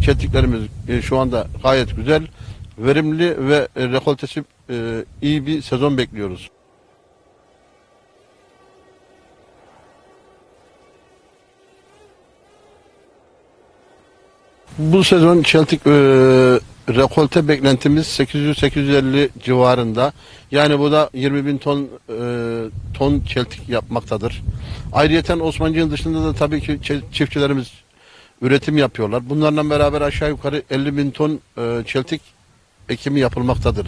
çeltiklerimiz e, şu anda gayet güzel, verimli ve e, rekoltesi e, iyi bir sezon bekliyoruz. Bu sezon çeltik e, rekolte beklentimiz 800-850 civarında. Yani bu da 20 bin ton e, ton çeltik yapmaktadır. Ayrıyeten Osmancık'ın dışında da tabii ki çiftçilerimiz üretim yapıyorlar. Bunlarla beraber aşağı yukarı 50 bin ton e, çeltik ekimi yapılmaktadır.